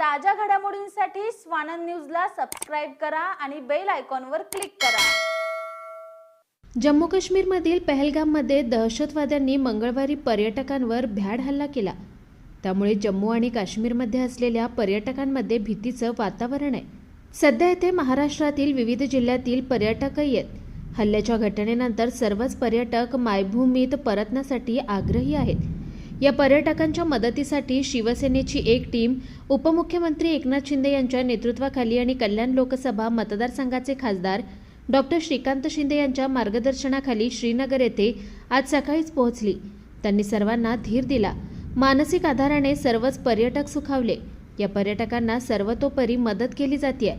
ताज्या घडामोडींसाठी स्वानंद न्यूजला सबस्क्राईब करा आणि बेल आयकॉनवर क्लिक करा. जम्मू काश्मीरमधील पहलगाममध्ये दहशतवाद्यांनी मंगळवारी पर्यटकांवर भ्याड हल्ला केला. त्यामुळे जम्मू आणि काश्मीरमध्ये असलेल्या पर्यटकांमध्ये भीतीचं वातावरण आहे. सध्या येथे महाराष्ट्रातील विविध जिल्ह्यातील पर्यटकही आहेत. हल्ल्याच्या घटनेनंतर सर्वच पर्यटक मायभूमीत परतण्यासाठी आग्रही आहेत. या पर्यटकांच्या मदतीसाठी शिवसेनेची एक टीम उपमुख्यमंत्री एकनाथ शिंदे यांच्या नेतृत्वाखाली आणि कल्याण लोकसभा मतदारसंघाचे खासदार डॉक्टर श्रीकांत शिंदे यांच्या मार्गदर्शनाखाली श्रीनगर येथे आज सकाळीच पोहोचली. त्यांनी सर्वांना धीर दिला. मानसिक आधाराने सर्वच पर्यटक सुखावले. या पर्यटकांना सर्वतोपरी मदत केली जाते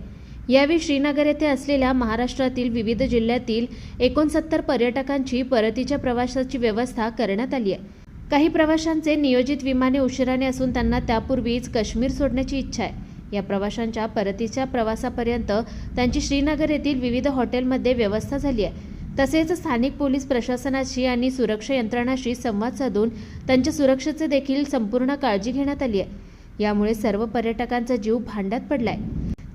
यावेळी श्रीनगर येथे असलेल्या महाराष्ट्रातील विविध जिल्ह्यातील एकोणसत्तर पर्यटकांची परतीच्या प्रवासाची व्यवस्था करण्यात आली आहे काही प्रवाशांचे नियोजित विमाने उशिराने असून त्यांना त्यापूर्वीच काश्मीर सोडण्याची इच्छा आहे. या प्रवाशांच्या परतीच्या प्रवासापर्यंत त्यांची श्रीनगर येथील विविध हॉटेलमध्ये व्यवस्था झाली आहे. तसेच स्थानिक पोलीस प्रशासनाशी आणि सुरक्षा यंत्रणाशी संवाद साधून त्यांच्या सुरक्षेचे देखील संपूर्ण काळजी घेण्यात आली आहे. यामुळे सर्व पर्यटकांचा जीव भांड्यात पडलाय.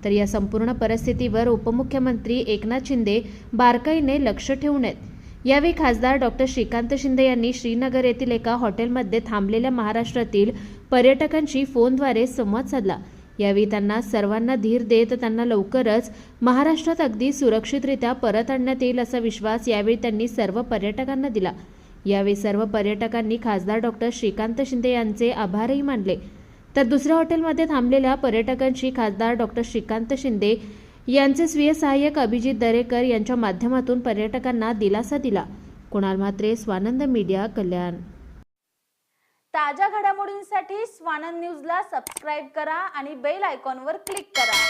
तर या संपूर्ण परिस्थितीवर उपमुख्यमंत्री एकनाथ शिंदे बारकाईने लक्ष ठेवून आहेत. यावेळी खासदार डॉक्टर श्रीकांत शिंदे यांनी श्रीनगर येथील एका हॉटेलमध्ये थांबलेल्या महाराष्ट्रातील पर्यटकांशी फोनद्वारे संवाद साधला. यावेळी त्यांना सर्वांना धीर देत त्यांना लवकरच महाराष्ट्रात अगदी सुरक्षितरित्या परत आणण्यात येईल असा विश्वास यावेळी त्यांनी सर्व पर्यटकांना दिला. यावेळी सर्व पर्यटकांनी खासदार डॉक्टर श्रीकांत शिंदे यांचे आभारही मानले. तर दुसऱ्या हॉटेलमध्ये थांबलेल्या पर्यटकांशी खासदार डॉक्टर श्रीकांत शिंदे यांचे स्वीय सहाय्यक अभिजित दरेकर यांच्या माध्यमातून पर्यटकांना दिलासा दिला. कुणाल म्हात्रे स्वानंद मीडिया कल्याण. ताज्या घडामोडींसाठी स्वानंद न्यूजला सबस्क्राईब करा आणि बेल आयकॉनवर क्लिक करा.